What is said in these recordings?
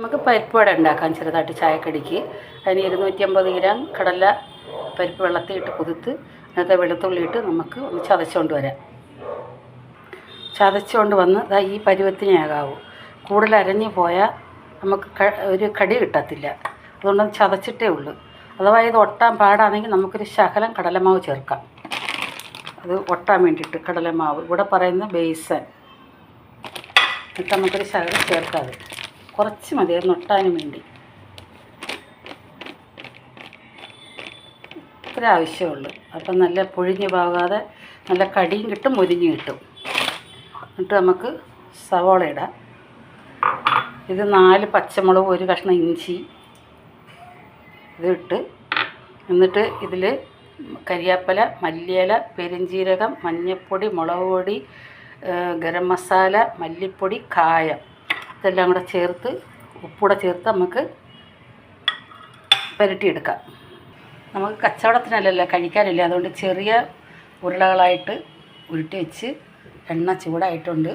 നമുക്ക് പരിപ്പ് വട ഉണ്ടാക്കാം ചെറുതായിട്ട് ചായക്കടിക്ക്. അതിന് ഇരുന്നൂറ്റി അമ്പത് ഗ്രാം കടല പരിപ്പ് വെള്ളത്തിൽ ഇട്ട് കുതിർത്ത് അതിനകത്ത് വെളുത്തുള്ളി ഇട്ട് നമുക്ക് ഒന്ന് ചതച്ചുകൊണ്ട് വരാം. ചതച്ചുകൊണ്ട് വന്ന് അതാ ഈ പരുവത്തിനാകാവൂ കൂടുതൽ അരഞ്ഞു പോയാൽ നമുക്ക് ഒരു കടി കിട്ടത്തില്ല. അതുകൊണ്ട് അത് ചതച്ചിട്ടേ ഉള്ളൂ. അഥവാ ഇത് ഒട്ടാൻ പാടാണെങ്കിൽ നമുക്കൊരു ശകലം കടലമാവ് ചേർക്കാം. അത് ഒട്ടാൻ വേണ്ടിയിട്ട് കടലമാവ്. ഇവിടെ പറയുന്ന ബേസൻ. എന്നിട്ട് നമുക്കൊരു ശകലം ചേർക്കാതെ കുറച്ച് മതി അത് ഒട്ടാനും വേണ്ടി. ഇത്ര ആവശ്യമുള്ളൂ അപ്പം നല്ല പൊഴിഞ്ഞ് പോകാതെ നല്ല കടിയും കിട്ടും മുരിഞ്ഞ് കിട്ടും. എന്നിട്ട് നമുക്ക് സവോള ഇടാം. ഇത് നാല് പച്ചമുളക് ഒരു കഷ്ണം ഇഞ്ചി ഇതിട്ട് എന്നിട്ട് ഇതിൽ കരിയാപ്പല മല്ലിയില പെരിഞ്ജീരകം മഞ്ഞൾപ്പൊടി മുളക് പൊടി ഗരം മസാല മല്ലിപ്പൊടി കായം. ഇതെല്ലാം കൂടെ ചേർത്ത് ഉപ്പൂടെ ചേർത്ത് നമുക്ക് പുരട്ടിയെടുക്കാം. നമുക്ക് കച്ചവടത്തിനല്ലല്ലോ കഴിക്കാനില്ല. അതുകൊണ്ട് ചെറിയ ഉരുളകളായിട്ട് ഉരുട്ടി വെച്ച് എണ്ണ ചൂടായിട്ടുണ്ട്.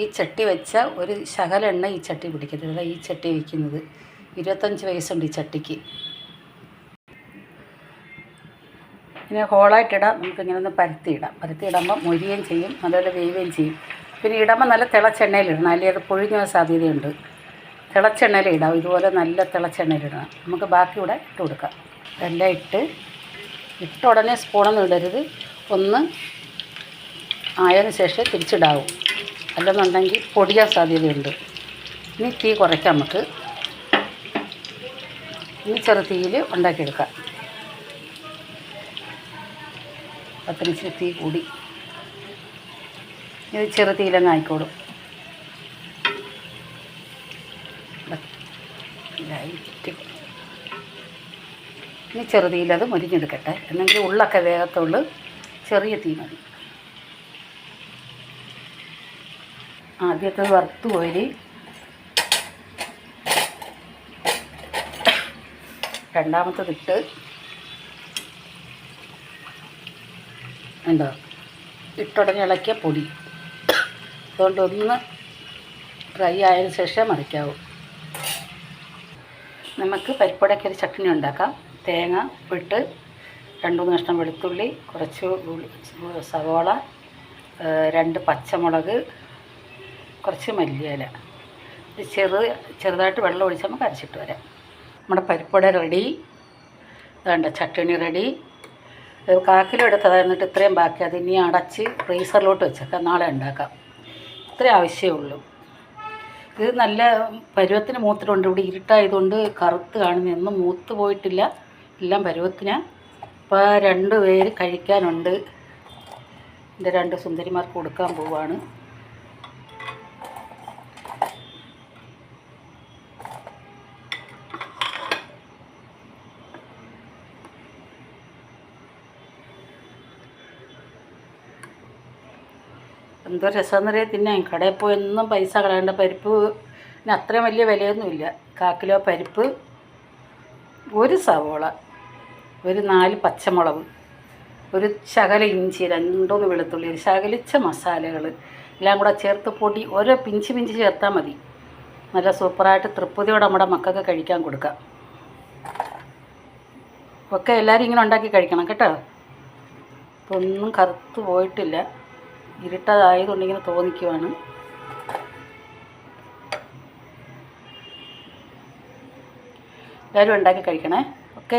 ഈ ചട്ടി വെച്ച ഒരു ശകല എണ്ണ ഈ ചട്ടി പിടിക്കത്തില്ല ഈ ചട്ടി വയ്ക്കുന്നത് ഇരുപത്തഞ്ച് വയസ്സുണ്ട് ഈ ചട്ടിക്ക്. ഇങ്ങനെ ഹോളായിട്ടിടാം. നമുക്കിങ്ങനെ ഒന്ന് പരത്തിയിടാം. പരത്തിയിടുമ്പോൾ മൊരിയുകയും ചെയ്യും. നല്ലപോലെ വേവുകയും ചെയ്യും. പിന്നെ ഇടുമ്പോൾ നല്ല തിളച്ചെണ്ണയിലിടണം. അല്ലെങ്കിൽ അത് പൊഴിഞ്ഞ സാധ്യതയുണ്ട്. തിളച്ചെണ്ണയിൽ ഇടാം ഇതുപോലെ നല്ല തിളച്ചെണ്ണയിലിടണം. നമുക്ക് ബാക്കി ഇവിടെ ഇട്ട് കൊടുക്കാം. എല്ലാം ഇട്ട് ഇട്ട ഉടനെ സ്പൂണൊന്നും ഇടരുത്. ഒന്ന് ആയതിനു ശേഷം തിരിച്ചിടാവും. അല്ലെന്നുണ്ടെങ്കിൽ പൊടിയാൻ സാധ്യതയുണ്ട്. ഇനി തീ കുറയ്ക്കാം നമുക്ക്. ഇനി ചെറു തീയിൽ ഉണ്ടാക്കിയെടുക്കാം. പത്തിനിച്ചിരി തീ കൂടി. ഇത് ചെറു തീയിലങ്ങ് ആയിക്കോളും. ഇനി ചെറുതീലത് മുരിഞ്ഞെടുക്കട്ടെ. എന്നെങ്കിൽ ഉള്ളൊക്കെ വേഗത്തുള്ളു ചെറിയ തീ മതി. ആദ്യത്തെ വറുത്ത് കോരി രണ്ടാമത്തതിട്ട് എന്താ ഇട്ടുടനെ ഇളക്കിയ പൊടി. അതുകൊണ്ട് ഒന്ന് ഫ്രൈ ആയതിനു ശേഷം മറിക്കാവൂ. നമുക്ക് പരിപ്പടയ്ക്ക് ഒരു ചട്നി ഉണ്ടാക്കാം. തേങ്ങ ഉപ്പിട്ട് രണ്ട് മൂന്ന് കഷ്ണം വെളുത്തുള്ളി കുറച്ച് സവോള രണ്ട് പച്ചമുളക് കുറച്ച് മല്ലിയില. ചെറു ചെറുതായിട്ട് വെള്ളം ഒഴിച്ച് നമുക്ക് അരച്ചിട്ട് വരാം. നമ്മുടെ പരിപ്പട റെഡി. വേണ്ട ചട്ടണി റെഡി. ഇത് കാക്കിലും എടുത്തതാണ് എന്നിട്ട് ഇത്രയും ബാക്കി. അത് ഇനി അടച്ച് ഫ്രീസറിലോട്ട് വെച്ചേക്കാം. നാളെ ഉണ്ടാക്കാം. ഇത്രയും ആവശ്യമേ ഉള്ളൂ. ഇത് നല്ല പരുവത്തിന് മൂത്തിട്ടുണ്ട് ഇവിടെ ഇരുട്ടായതുകൊണ്ട് കറുത്ത് കാണുന്ന. എന്നും മൂത്ത് പോയിട്ടില്ല. എല്ലാം പരുവത്തിന്. ഇപ്പോൾ രണ്ട് പേര് കഴിക്കാനുണ്ട്. എന്റെ രണ്ട് സുന്ദരിമാർക്ക് കൊടുക്കാൻ പോവാണ്. എന്തോ രസമെന്നറിയാൻ തിന്നാൻ. കടയിൽ പോയി ഒന്നും പൈസ കളയേണ്ട പരിപ്പ് പിന്നെ അത്രയും വലിയ വിലയൊന്നുമില്ല. കാക്കിലോ കിലോ പരിപ്പ് ഒരു സവോള ഒരു നാല് പച്ചമുളക് ഒരു ശകല ഇഞ്ചി രണ്ടൂന്ന് വെളുത്തുള്ളി ഒരു ശകലിച്ച മസാലകൾ എല്ലാം കൂടെ ചേർത്ത് പൊടി ഓരോ പിഞ്ച് പിഞ്ച് ചേർത്താൽ മതി. നല്ല സൂപ്പറായിട്ട് തൃപ്തിയോടെ നമ്മുടെ മക്കൾക്ക് കഴിക്കാൻ കൊടുക്കാം. ഒക്കെ എല്ലാവരും ഇങ്ങനെ ഉണ്ടാക്കി കഴിക്കണം കേട്ടോ. ഇതൊന്നും കറുത്ത് പോയിട്ടില്ല. ഇരുട്ടതായതുകൊണ്ട് ഇങ്ങനെ തോന്നിക്കുവാണ്. എല്ലാവരും ഉണ്ടാക്കി കഴിക്കണേ. ഓക്കെ.